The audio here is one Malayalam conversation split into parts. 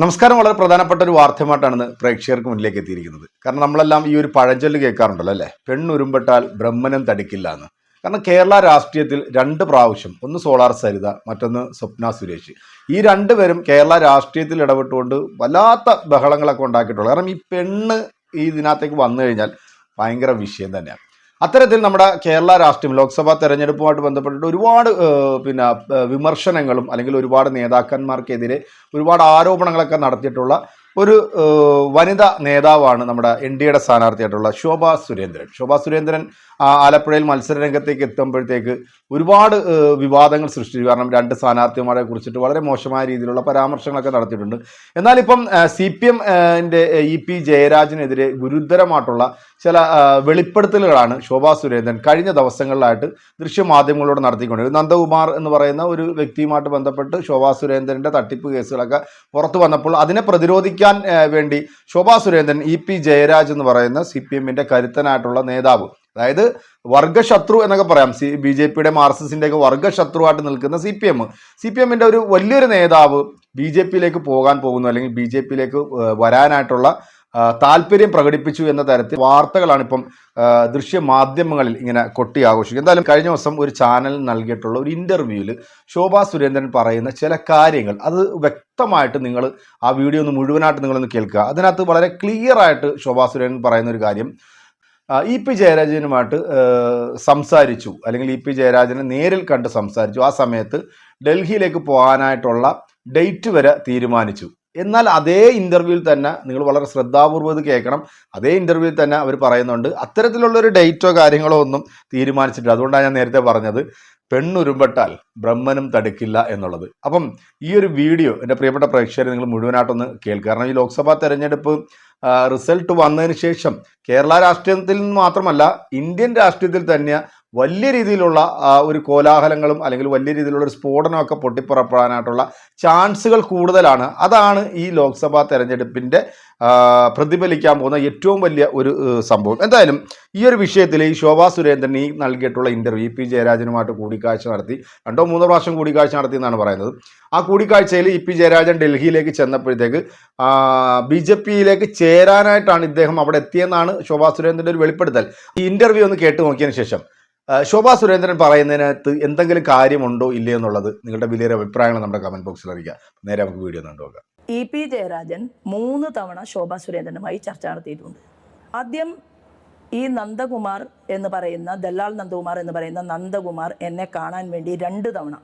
നമസ്കാരം വളരെ പ്രധാനപ്പെട്ട ഒരു വാർത്തയുമായിട്ടാണ് പ്രേക്ഷകർക്ക് മുന്നിലേക്ക് എത്തിയിരിക്കുന്നത്. കാരണം നമ്മളെല്ലാം ഈ ഒരു പഴഞ്ചൊല്ല് കേൾക്കാറുണ്ടല്ലോ അല്ലേ? പെണ്ണുരുമ്പെട്ടാൽ ബ്രഹ്മനം തടിക്കില്ല എന്ന്. കാരണം കേരള രാഷ്ട്രീയത്തിൽ രണ്ട് പ്രാവശ്യം ഒന്ന് സോളാർ സരിത മറ്റൊന്ന് സ്വപ്ന സുരേഷ്. ഈ രണ്ടുപേരും കേരള രാഷ്ട്രീയത്തിൽ ഇടപെട്ടുകൊണ്ട് വല്ലാത്ത ബഹളങ്ങളൊക്കെ ഉണ്ടാക്കിയിട്ടുള്ളത്. കാരണം ഈ പെണ്ണ് ഈ ഇതിനകത്തേക്ക് വന്നു കഴിഞ്ഞാൽ ഭയങ്കര വിഷയം തന്നെയാണ്. അത്തരത്തിൽ നമ്മുടെ കേരള രാഷ്ട്രീയം ലോക്സഭാ തെരഞ്ഞെടുപ്പുമായിട്ട് ബന്ധപ്പെട്ടിട്ട് ഒരുപാട് പിന്നെ വിമർശനങ്ങളും അല്ലെങ്കിൽ ഒരുപാട് നേതാക്കന്മാർക്കെതിരെ ഒരുപാട് ആരോപണങ്ങളൊക്കെ നടത്തിയിട്ടുള്ള ഒരു വനിതാ നേതാവാണ് നമ്മുടെ എൻ ഡി എയുടെ സ്ഥാനാർത്ഥിയായിട്ടുള്ള ശോഭാ സുരേന്ദ്രൻ. ശോഭാ സുരേന്ദ്രൻ ആലപ്പുഴയിൽ മത്സര രംഗത്തേക്ക് എത്തുമ്പോഴത്തേക്ക് ഒരുപാട് വിവാദങ്ങൾ സൃഷ്ടിച്ചു. കാരണം രണ്ട് സ്ഥാനാർത്ഥിമാരെ കുറിച്ചിട്ട് വളരെ മോശമായ രീതിയിലുള്ള പരാമർശങ്ങളൊക്കെ നടത്തിയിട്ടുണ്ട്. എന്നാൽ ഇപ്പം സി പി എമ്മിന്റെ ഇ പി ജയരാജനെതിരെ ഗുരുതരമായിട്ടുള്ള ചില വെളിപ്പെടുത്തലുകളാണ് ശോഭാ സുരേന്ദ്രൻ കഴിഞ്ഞ ദിവസങ്ങളിലായിട്ട് ദൃശ്യമാധ്യമങ്ങളോട് നടത്തിക്കൊണ്ടിരുന്നത്. നന്ദകുമാർ എന്ന് പറയുന്ന ഒരു വ്യക്തിയുമായിട്ട് ബന്ധപ്പെട്ട് ശോഭാ സുരേന്ദ്രന്റെ തട്ടിപ്പ് കേസുകളൊക്കെ പുറത്തു വന്നപ്പോൾ അതിനെ പ്രതിരോധിക്കാൻ ആ, വേണ്ടി ശോഭാ സുരേന്ദ്രൻ ഇ പി ജയരാജ് എന്ന് പറയുന്ന സി പി എമ്മിന്റെ കരുത്തനായിട്ടുള്ള നേതാവ്. അതായത് വർഗശത്രു എന്നൊക്കെ പറയാം. സി ബി ജെ പിയുടെ ആർ എസ് എസിന്റെ ഒക്കെ വർഗശത്രുവായിട്ട് നിൽക്കുന്ന C P M. C P എമ്മിന്റെ ഒരു വലിയൊരു നേതാവ് ബി ജെ പിയിലേക്ക് പോകാൻ പോകുന്നു അല്ലെങ്കിൽ ബി ജെ പിയിലേക്ക് വരാനായിട്ടുള്ള താല്പര്യം പ്രകടിപ്പിച്ചു എന്ന തരത്തിൽ വാർത്തകളാണ് ഇപ്പം ദൃശ്യ ദൃശ്യമാധ്യമങ്ങളിൽ ഇങ്ങനെ കൊട്ടി ആഘോഷിക്കുക എന്തായാലും കഴിഞ്ഞ ദിവസം ഒരു ചാനൽ നൽകിയിട്ടുള്ള ഒരു ഇന്റർവ്യൂവിൽ ശോഭാ സുരേന്ദ്രൻ പറയുന്ന ചില കാര്യങ്ങൾ അത് വ്യക്തമായിട്ട് നിങ്ങൾ ആ വീഡിയോ ഒന്ന് മുഴുവനായിട്ട് നിങ്ങളൊന്ന് കേൾക്കുക. അതിനകത്ത് വളരെ ക്ലിയർ ആയിട്ട് ശോഭാ സുരേന്ദ്രൻ പറയുന്ന ഒരു കാര്യം ഇ പി ജയരാജനുമായിട്ട് സംസാരിച്ചു. അല്ലെങ്കിൽ ഇ പി ജയരാജനെ നേരിൽ കണ്ട് സംസാരിച്ചു. ആ സമയത്ത് ഡൽഹിയിലേക്ക് പോകാനായിട്ടുള്ള ഡേറ്റ് വരെ തീരുമാനിച്ചു. എന്നാൽ അതേ ഇന്റർവ്യൂവിൽ തന്നെ നിങ്ങൾ വളരെ ശ്രദ്ധാപൂർവം ഇത് കേൾക്കണം. അതേ ഇന്റർവ്യൂവിൽ തന്നെ അവർ പറയുന്നുണ്ട് അത്തരത്തിലുള്ള ഒരു ഡേറ്റോ കാര്യങ്ങളോ ഒന്നും തീരുമാനിച്ചിട്ടില്ല. അതുകൊണ്ടാണ് ഞാൻ നേരത്തെ പറഞ്ഞത് പെണ്ണുരുമ്പെട്ടാൽ ബ്രഹ്മനും തടുക്കില്ല എന്നുള്ളത്. അപ്പം ഈ ഒരു വീഡിയോ എന്റെ പ്രിയപ്പെട്ട പ്രേക്ഷകരെ നിങ്ങൾ മുഴുവനായിട്ടൊന്ന് കേൾക്കുക. കാരണം ഈ ലോക്സഭാ തെരഞ്ഞെടുപ്പ് റിസൾട്ട് വന്നതിന് ശേഷം കേരള രാഷ്ട്രീയത്തിൽ നിന്ന് മാത്രമല്ല ഇന്ത്യൻ രാഷ്ട്രീയത്തിൽ തന്നെ വലിയ രീതിയിലുള്ള ഒരു കോലാഹലങ്ങളും അല്ലെങ്കിൽ വലിയ രീതിയിലുള്ള ഒരു സ്ഫോടനമൊക്കെ പൊട്ടിപ്പുറപ്പെടാനായിട്ടുള്ള ചാൻസുകൾ കൂടുതലാണ്. അതാണ് ഈ ലോക്സഭാ തെരഞ്ഞെടുപ്പിന്റെ പ്രതിഫലിക്കാൻ പോകുന്ന ഏറ്റവും വലിയ ഒരു സംഭവം. എന്തായാലും ഈ ഒരു വിഷയത്തിൽ ഈ ശോഭാ സുരേന്ദ്രൻ ഈ നൽകിയിട്ടുള്ള ഇന്റർവ്യൂ ഇ പി ജയരാജനുമായിട്ട് കൂടിക്കാഴ്ച നടത്തി രണ്ടോ മൂന്നോ പ്രാവശ്യം കൂടിക്കാഴ്ച നടത്തി എന്നാണ് പറയുന്നത്. ആ കൂടിക്കാഴ്ചയിൽ ഇ പി ജയരാജൻ ഡൽഹിയിലേക്ക് ചെന്നപ്പോഴത്തേക്ക് ബി ജെ പിയിലേക്ക് ചേരാനായിട്ടാണ് ഇദ്ദേഹം അവിടെ എത്തിയെന്നാണ് ശോഭാ സുരേന്ദ്രന്റെ ഒരു വെളിപ്പെടുത്തൽ. ഈ ഇന്റർവ്യൂ ഒന്ന് കേട്ട് നോക്കിയതിന് ശേഷം ശോഭാ സുരേന്ദ്രൻ പറയുന്നതിനകത്ത് എന്തെങ്കിലും കാര്യമുണ്ടോ ഇല്ലയോ എന്നുള്ളത് നിങ്ങളുടെ വലിയൊരു അഭിപ്രായങ്ങൾ നമ്മുടെ കമന്റ് ബോക്സിൽ അറിയിക്കുക നേരെ നമുക്ക് വീഡിയോ കണ്ടു നോക്കാം. ഇ പി ജയരാജൻ മൂന്ന് തവണ ശോഭാ സുരേന്ദ്രനുമായി ചർച്ച നടത്തിയിട്ടുണ്ട്. ആദ്യം ഈ നന്ദകുമാർ എന്ന് പറയുന്ന ദല്ലാൽ നന്ദകുമാർ എന്ന് പറയുന്ന നന്ദകുമാർ എന്നെ കാണാൻ വേണ്ടി രണ്ട് തവണ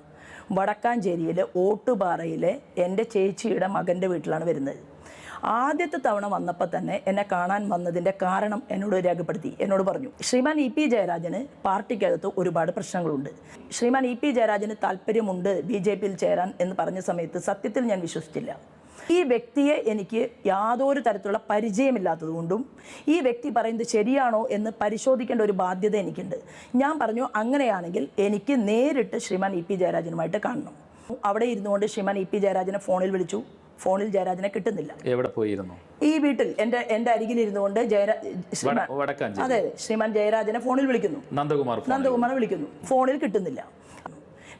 വടക്കാഞ്ചേരിയിലെ ഓട്ടുപാറയിലെ എന്റെ ചേച്ചിയുടെ മകന്റെ വീട്ടിലാണ് വരുന്നത്. ആദ്യത്തെ തവണ വന്നപ്പോൾ തന്നെ എന്നെ കാണാൻ വന്നതിന്റെ കാരണം എന്നോട് രേഖപ്പെടുത്തി. എന്നോട് പറഞ്ഞു ശ്രീമാൻ ഇ പി ജയരാജന് പാർട്ടിക്കകത്ത് ഒരുപാട് പ്രശ്നങ്ങളുണ്ട്. ശ്രീമാൻ ഇ പി ജയരാജന് താല്പര്യമുണ്ട് ബി ജെ പിയിൽ ചേരാൻ എന്ന് പറഞ്ഞ സമയത്ത് സത്യത്തിൽ ഞാൻ വിശ്വസിച്ചില്ല. ഈ വ്യക്തിയെ എനിക്ക് യാതൊരു തരത്തിലുള്ള പരിചയമില്ലാത്തതുകൊണ്ടും ഈ വ്യക്തി പറയുന്നത് ശരിയാണോ എന്ന് പരിശോധിക്കേണ്ട ഒരു ബാധ്യത എനിക്കുണ്ട്. ഞാൻ പറഞ്ഞു അങ്ങനെയാണെങ്കിൽ എനിക്ക് നേരിട്ട് ശ്രീമാൻ ഇ പി ജയരാജനുമായിട്ട് കാണണം. അവിടെ ഇരുന്നുകൊണ്ട് ശ്രീമാൻ ഇ പി ജയരാജനെ ഫോണിൽ വിളിച്ചു. ഫോണിൽ ജയരാജനെ കിട്ടുന്നില്ല. എവിടെ പോയിരുന്നു? ഈ വീട്ടിൽ എന്റെ എന്റെ അരികിൽ ഇരുന്നുകൊണ്ട് ജയരാ ശ്രീമാൻ അതെ ശ്രീമാൻ ജയരാജനെ ഫോണിൽ വിളിക്കുന്നു. നന്ദകുമാർ ഫോൺ നന്ദകുമാറെ വിളിക്കുന്നു. ഫോണിൽ കിട്ടുന്നില്ല.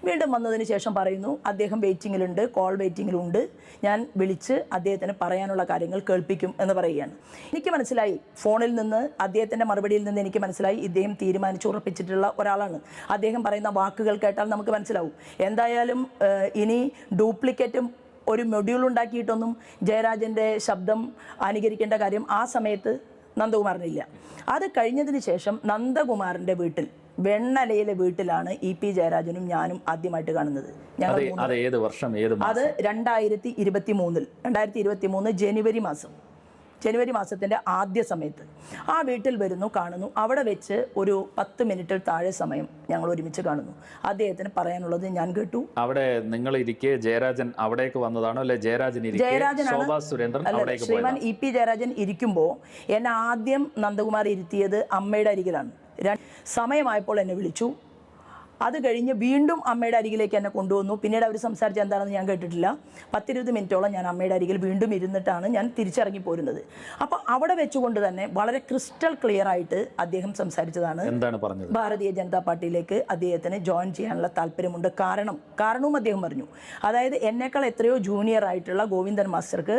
വീണ്ടും വന്നതിന് ശേഷം പറയുന്നു അദ്ദേഹം വെയിറ്റിങ്ങിലുണ്ട് കോൾ വെയിറ്റിങ്ങിലുണ്ട്. ഞാൻ വിളിച്ച് അദ്ദേഹത്തിന് പറയാനുള്ള കാര്യങ്ങൾ കേൾപ്പിക്കും എന്ന് പറയുകയാണ്. എനിക്ക് മനസ്സിലായി ഫോണിൽ നിന്ന് അദ്ദേഹത്തിന്റെ മറുപടിയിൽ നിന്ന് എനിക്ക് മനസ്സിലായി ഇദ്ദേഹം തീരുമാനിച്ച് ഉറപ്പിച്ചിട്ടുള്ള ഒരാളാണ്. അദ്ദേഹം പറയുന്ന വാക്കുകൾ കേട്ടാൽ നമുക്ക് മനസ്സിലാവും. എന്തായാലും ഇനി ഡ്യൂപ്ലിക്കേറ്റും ഒരു മൊഡ്യൂൾ ഉണ്ടാക്കിയിട്ടൊന്നും ജയരാജന്റെ ശബ്ദം അനുകരിക്കേണ്ട കാര്യം ആ സമയത്ത് നന്ദകുമാറിനില്ല. അത് കഴിഞ്ഞതിന് ശേഷം നന്ദകുമാറിന്റെ വീട്ടിൽ വെണ്ണലയിലെ വീട്ടിലാണ് ഇ പി ജയരാജനും ഞാനും ആദ്യമായിട്ട് കാണുന്നത്. ഞങ്ങൾ അതെ രണ്ടായിരത്തി ഇരുപത്തി മൂന്നിൽ രണ്ടായിരത്തി ഇരുപത്തി മൂന്ന് ജനുവരി മാസം. ജനുവരി മാസത്തിന്റെ ആദ്യ സമയത്ത്. ആ വീട്ടിൽ വരുന്നു കാണുന്നു. അവിടെ വെച്ച് ഒരു പത്ത് മിനിറ്റിൽ താഴെ സമയം ഞങ്ങൾ ഒരുമിച്ച് കാണുന്നു. അദ്ദേഹത്തിന് പറയാനുള്ളത് ഞാൻ കേട്ടു. അവിടെ നിങ്ങൾ ഇരിക്കെ ജയരാജൻ അവിടേക്ക് വന്നതാണോ? അല്ലെ ജയരാജൻ ജയരാജനാണ്. ശ്രീമാൻ ഇ പി ജയരാജൻ ഇരിക്കുമ്പോൾ എന്നെ ആദ്യം നന്ദകുമാർ ഇരുത്തിയത് അമ്മയുടെ അരികിലാണ്. സമയമായപ്പോൾ എന്നെ വിളിച്ചു. അത് കഴിഞ്ഞ് വീണ്ടും അമ്മയുടെ അരികിലേക്ക് എന്നെ കൊണ്ടുവന്നു. പിന്നീട് അവർ സംസാരിച്ച എന്താണെന്ന് ഞാൻ കേട്ടിട്ടില്ല. പത്തിരുപത് മിനിറ്റോളം ഞാൻ അമ്മയുടെ അരികിൽ വീണ്ടും ഇരുന്നിട്ടാണ് ഞാൻ തിരിച്ചിറങ്ങി പോരുന്നത്. അപ്പോൾ അവിടെ വെച്ചുകൊണ്ട് തന്നെ വളരെ ക്രിസ്റ്റൽ ക്ലിയർ ആയിട്ട് അദ്ദേഹം സംസാരിച്ചതാണ്. എന്താണ് പറഞ്ഞത്? ഭാരതീയ ജനതാ പാർട്ടിയിലേക്ക് അദ്ദേഹത്തിന് ജോയിൻ ചെയ്യാനുള്ള താല്പര്യമുണ്ട്. കാരണം കാരണവും അദ്ദേഹം പറഞ്ഞു. അതായത് എന്നേക്കാൾ എത്രയോ ജൂനിയർ ആയിട്ടുള്ള ഗോവിന്ദൻ മാസ്റ്റർക്ക്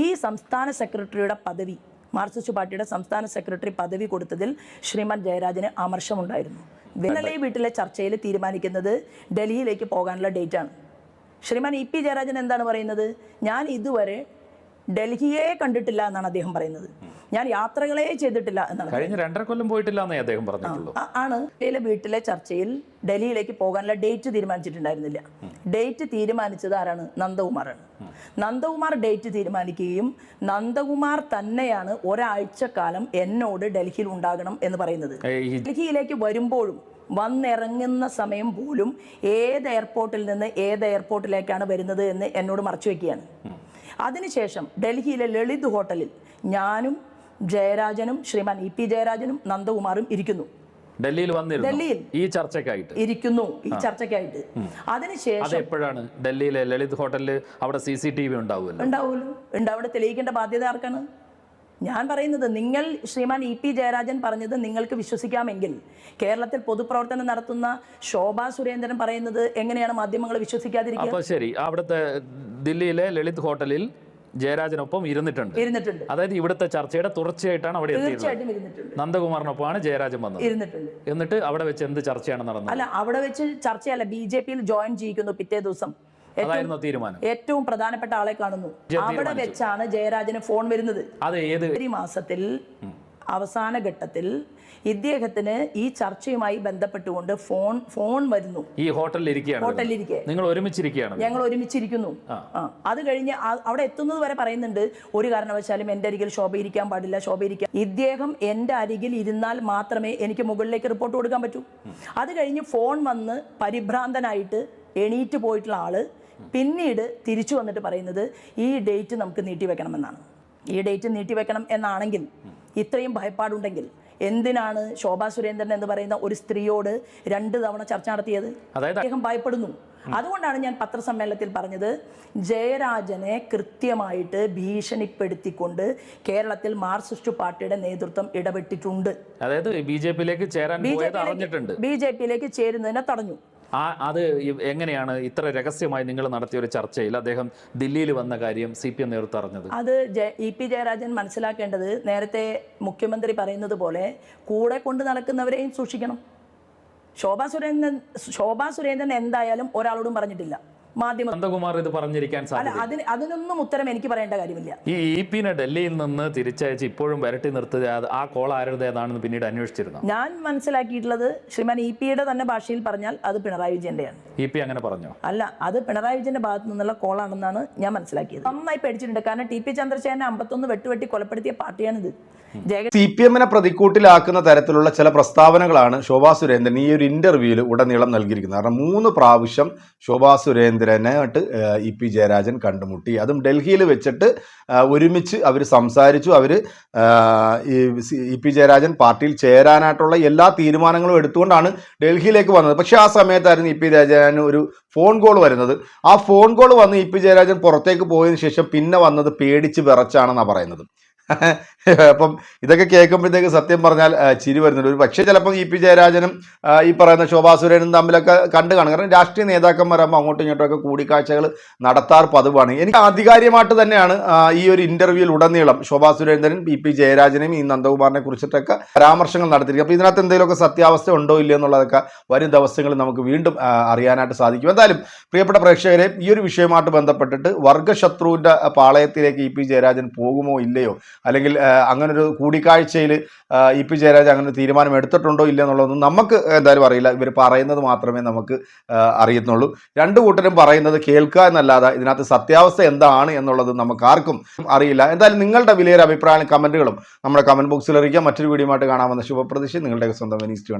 ഈ സംസ്ഥാന സെക്രട്ടറിയുടെ പദവി മാർക്സിസ്റ്റ് പാർട്ടിയുടെ സംസ്ഥാന സെക്രട്ടറി പദവി കൊടുത്തതിൽ ശ്രീമാൻ ജയരാജന് അമർഷമുണ്ടായിരുന്നു ഇന്നലെ വീട്ടിലെ ചർച്ചയിൽ തീരുമാനിക്കുന്നത് ഡൽഹിയിലേക്ക് പോകാനുള്ള ഡേറ്റാണ്. ശ്രീമാൻ ഇ പി ജയരാജൻ എന്താണ് പറയുന്നത്? ഞാൻ ഇതുവരെ ഡൽഹിയെ കണ്ടിട്ടില്ല എന്നാണ് അദ്ദേഹം പറയുന്നത്. ഞാൻ യാത്രകളെ ചെയ്തിട്ടില്ല എന്നാണ്. കഴിഞ്ഞ രണ്ടര കൊല്ലം പോയിട്ടില്ല എന്നേ അദ്ദേഹം പറഞ്ഞിട്ടുള്ളൂ. ആണ്. ഡൽഹിയിലെ വീട്ടിലെ ചർച്ചയിൽ ഡൽഹിയിലേക്ക് പോകാനുള്ള ഡേറ്റ് തീരുമാനിച്ചിട്ടുണ്ടായിരുന്നില്ല. ഡേറ്റ് തീരുമാനിച്ചത് ആരാണ്? നന്ദകുമാറാണ്. നന്ദകുമാർ ഡേറ്റ് തീരുമാനിക്കുകയും നന്ദകുമാർ തന്നെയാണ് ഒരാഴ്ച കാലം എന്നോട് ഡൽഹിയിൽ ഉണ്ടാകണം എന്ന് പറയുന്നത്. ഡൽഹിയിലേക്ക് വരുമ്പോഴും വന്നിറങ്ങുന്ന സമയം പോലും ഏത് എയർപോർട്ടിൽ നിന്ന് ഏത് എയർപോർട്ടിലേക്കാണ് വരുന്നത് എന്ന് എന്നോട് മറച്ചു വെക്കുകയാണ്. അതിനുശേഷം ഡൽഹിയിലെ ലളിത് ഹോട്ടലിൽ ഞാനും ജയരാജനും ശ്രീമാൻ ഇ പി ജയരാജനും നന്ദകുമാറും ഇരിക്കുന്നു. ഡൽഹിയിൽ വന്നിരുന്നു. ഡൽഹിയിൽ. ഈ ചർച്ചയ്ക്കായിട്ട്. ഇരിക്കുന്നു ഈ ചർച്ചയ്ക്കായിട്ട്. അതിനുശേഷം അത് എപ്പോഴാണ് ഡൽഹിയിലെ ലളിത് ഹോട്ടലിൽ അവിടെ സി സി ടി വി ഉണ്ടാവുമല്ലോ? ഉണ്ടാവുമല്ലോ. ഉണ്ട് അവിടെ തെളിയിക്കേണ്ട ബാധ്യത ആർക്കാണ്? ഞാൻ പറയുന്നത് നിങ്ങൾ ശ്രീമാൻ ഇ പി ജയരാജൻ പറഞ്ഞത് നിങ്ങൾക്ക് വിശ്വസിക്കാമെങ്കിൽ കേരളത്തിൽ പൊതുപ്രവർത്തനം നടത്തുന്ന ശോഭാ സുരേന്ദ്രൻ പറയുന്നത് എങ്ങനെയാണ് മാധ്യമങ്ങൾ വിശ്വസിക്കാതിരിക്കുക? ശരി അവിടുത്തെ ദില്ലിയിലെ ലളിത് ഹോട്ടലിൽ ജയരാജനൊപ്പം ഇരുന്നിട്ടുണ്ട്. ഇരുന്നിട്ടുണ്ട്. അതായത് ഇവിടുത്തെ ചർച്ചയുടെ തുടർച്ചയായിട്ടാണ് അവിടെ നന്ദകുമാറിനൊപ്പമാണ് ജയരാജൻ വന്നത്. ഇരുന്നിട്ടുണ്ട്. എന്നിട്ട് അവിടെ വെച്ച് എന്ത് ചർച്ചയാണ് നടന്നത്? അല്ല അവിടെ വെച്ച് ചർച്ചയല്ല ബി ജെ പിയിൽ ജോയിൻ ചെയ്യിക്കുന്നു പിറ്റേ ദിവസം. തീരുമാനം. ഏറ്റവും പ്രധാനപ്പെട്ട ആളെ കാണുന്നു. അവിടെ വെച്ചാണ് ജയരാജന് ഫോൺ വരുന്നത്. അത് ഏത്? മാസത്തിൽ അവസാന ഘട്ടത്തിൽ ഇദ്ദേഹത്തിന് ഈ ചർച്ചയുമായി ബന്ധപ്പെട്ടുകൊണ്ട് ഫോൺ ഫോൺ വരുന്നു. ഈ ഹോട്ടലിൽ ഇരിക്കുകയാണ് ഹോട്ടലിലിരിക്കെ. നിങ്ങൾ ഒരുമിച്ചിരിക്കുകയാണ് ഞങ്ങൾ ഒരുമിച്ചിരിക്കുന്നു. ആ. അത് കഴിഞ്ഞ് അവിടെ എത്തുന്നത് വരെ പറയുന്നുണ്ട് ഒരു കാരണവശാലും എന്റെ അരികിൽ ശോഭ ഇരിക്കാൻ പാടില്ല ശോഭ ഇരിക്കാൻ. ഇദ്ദേഹം എന്റെ അരികിൽ ഇരുന്നാൽ മാത്രമേ എനിക്ക് മുകളിലേക്ക് റിപ്പോർട്ട് കൊടുക്കാൻ പറ്റൂ. അത് കഴിഞ്ഞ് ഫോൺ വന്ന് പരിഭ്രാന്തനായിട്ട് എണീറ്റ് പോയിട്ടുള്ള ആൾ പിന്നീട് തിരിച്ചു വന്നിട്ട് പറയുന്നത് ഈ ഡേറ്റ് നമുക്ക് നീട്ടിവെക്കണമെന്നാണ്. ഈ ഡേറ്റ് നീട്ടിവെക്കണം എന്നാണെങ്കിൽ ഇത്രയും ഭയപ്പാടുണ്ടെങ്കിൽ എന്തിനാണ് ശോഭാ സുരേന്ദ്രൻ എന്ന് പറയുന്ന ഒരു സ്ത്രീയോട് രണ്ട് തവണ ചർച്ച നടത്തിയത്? അദ്ദേഹം ഭയപ്പെടുന്നു. അതുകൊണ്ടാണ് ഞാൻ പത്രസമ്മേളനത്തിൽ പറഞ്ഞത് ജയരാജനെ കൃത്യമായിട്ട് ഭീഷണിപ്പെടുത്തിക്കൊണ്ട് കേരളത്തിൽ മാർക്സിസ്റ്റ് പാർട്ടിയുടെ നേതൃത്വം ഇടപെട്ടിട്ടുണ്ട്. അതായത് ബി ജെ പിയിലേക്ക് ചേരാൻ ബി ജെ പിയിലേക്ക് ചേരുന്നതിനെ തടഞ്ഞു. ആ അത് എങ്ങനെയാണ് ഇത്ര രഹസ്യമായി നിങ്ങൾ നടത്തിയ ഒരു ചർച്ചയിൽ അദ്ദേഹം ദില്ലിയിൽ വന്ന കാര്യം സി പി എം നേതൃത്വം അറിഞ്ഞത്? അത് ഇ പി ജയരാജൻ മനസ്സിലാക്കേണ്ടത് നേരത്തെ മുഖ്യമന്ത്രി പറയുന്നത് പോലെ കൂടെ കൊണ്ട് നടക്കുന്നവരെയും സൂക്ഷിക്കണം. ശോഭാ സുരേന്ദ്രൻ ശോഭാ സുരേന്ദ്രൻ എന്തായാലും ഒരാളോടും പറഞ്ഞിട്ടില്ല. മാധ്യമ നന്ദകുമാർ ഇത് പറഞ്ഞിരിക്കാൻ അല്ല സാധ്യത അതിന് അതിനൊന്നും ഉത്തരം എനിക്ക് പറയേണ്ട കാര്യമില്ല. ഈ ഇ പിന്നെ ഡൽഹിയിൽ നിന്ന് തിരിച്ചയച്ച് ഇപ്പോഴും വരട്ടി നിർത്തിയത് അത് ആ കോൾ ആരുടേതാണെന്ന് പിന്നീട് അന്വേഷിച്ചിരുന്നു? ഞാൻ മനസ്സിലാക്കിയിട്ടുള്ളത് ശ്രീമാൻ ഇ പിയുടെ തന്നെ ഭാഷയിൽ പറഞ്ഞാൽ അത് പിണറായി വിജയന്റെയാണ്. ഇ പി അങ്ങനെ പറഞ്ഞു? അല്ല അത് പിണറായി വിജയന്റെ ഭാഗത്തു നിന്നുള്ള കോൾ ആണെന്നാണ് ഞാൻ മനസ്സിലാക്കിയത്. നന്നായി പേടിച്ചിട്ടുണ്ട്. കാരണം ടി പി ചന്ദ്രശേഖരനെ അമ്പത്തൊന്ന് വെട്ടുവെട്ടി കൊലപ്പെടുത്തിയ പാർട്ടിയാണിത്. സി പി എമ്മിനെ പ്രതിക്കൂട്ടിലാക്കുന്ന തരത്തിലുള്ള ചില പ്രസ്താവനകളാണ് ശോഭാ സുരേന്ദ്രൻ ഈ ഒരു ഇന്റർവ്യൂവിൽ ഉടനീളം നൽകിയിരിക്കുന്നത്. കാരണം മൂന്ന് പ്രാവശ്യം ശോഭാ സുരേന്ദ്രനായിട്ട് ഏഹ്, ഇ പി ജയരാജൻ കണ്ടുമുട്ടി. അതും ഡൽഹിയിൽ വെച്ചിട്ട് ഒരുമിച്ച് അവർ സംസാരിച്ചു. അവർ ഇ പി ജയരാജൻ പാർട്ടിയിൽ ചേരാനായിട്ടുള്ള എല്ലാ തീരുമാനങ്ങളും എടുത്തുകൊണ്ടാണ് ഡൽഹിയിലേക്ക് വന്നത്. പക്ഷേ ആ സമയത്തായിരുന്നു ഇ പി ജയരാജന് ഒരു ഫോൺ കോൾ വരുന്നത്. ആ ഫോൺ കോൾ വന്ന് ഇ പി ജയരാജൻ പുറത്തേക്ക് പോയതിനു ശേഷം പിന്നെ വന്നത് പേടിച്ച് വിറച്ചാണെന്നാണ് പറയുന്നത്. അപ്പം ഇതൊക്കെ കേൾക്കുമ്പോഴത്തേക്ക് സത്യം പറഞ്ഞാൽ ചിരി വരുന്നുണ്ട്. ഒരു പക്ഷേ ചിലപ്പം ഇ പി ജയരാജനും ഈ പറയുന്ന ശോഭാ സുരേനും തമ്മിലൊക്കെ കണ്ടു കാണും. കാരണം രാഷ്ട്രീയ നേതാക്കന്മാരാകുമ്പോൾ അങ്ങോട്ടും ഒക്കെ കൂടിക്കാഴ്ചകൾ നടത്താറ് പതിവാണ്. എനിക്ക് ആധികാരികമായിട്ട് തന്നെയാണ് ഈ ഒരു ഇന്റർവ്യൂവിൽ ഉടനീളം ശോഭാ സുരേന്ദ്രൻ ഇ പി ജയരാജനെയും ഈ നന്ദകുമാറിനെ കുറിച്ചിട്ടൊക്കെ പരാമർശങ്ങൾ നടത്തിയിരിക്കും. അപ്പോൾ ഇതിനകത്ത് എന്തെങ്കിലുമൊക്കെ സത്യാവസ്ഥ ഉണ്ടോ ഇല്ലയോ എന്നുള്ളതൊക്കെ വരും ദിവസങ്ങളിൽ നമുക്ക് വീണ്ടും അറിയാനായിട്ട് സാധിക്കും. എന്തായാലും പ്രിയപ്പെട്ട പ്രേക്ഷകരെ ഈ ഒരു വിഷയവുമായിട്ട് ബന്ധപ്പെട്ടിട്ട് വർഗശത്രുവിന്റെ പാളയത്തിലേക്ക് ഇ പി ജയരാജൻ പോകുമോ ഇല്ലയോ അല്ലെങ്കിൽ അങ്ങനൊരു കൂടിക്കാഴ്ചയിൽ ഇ പി ജയരാജ് അങ്ങനെ തീരുമാനം എടുത്തിട്ടുണ്ടോ ഇല്ല എന്നുള്ളതൊന്നും നമുക്ക് എന്തായാലും അറിയില്ല. ഇവർ പറയുന്നത് മാത്രമേ നമുക്ക് അറിയുന്നുള്ളൂ. രണ്ടു കൂട്ടരും പറയുന്നത് കേൾക്കുക എന്നല്ലാതെ ഇതിനകത്ത് സത്യാവസ്ഥ എന്താണ് എന്നുള്ളത് നമുക്ക് ആർക്കും അറിയില്ല. എന്തായാലും നിങ്ങളുടെ വിലയേറെ അഭിപ്രായം കമന്റുകളും നമ്മുടെ കമന്റ് ബോക്സിൽ അറിയിക്കാം. മറ്റൊരു വീഡിയോ ആയിട്ട് കാണാമെന്ന ശുഭപ്രതീക്ഷ നിങ്ങളുടെ സ്വന്തം വെനീസ് ടു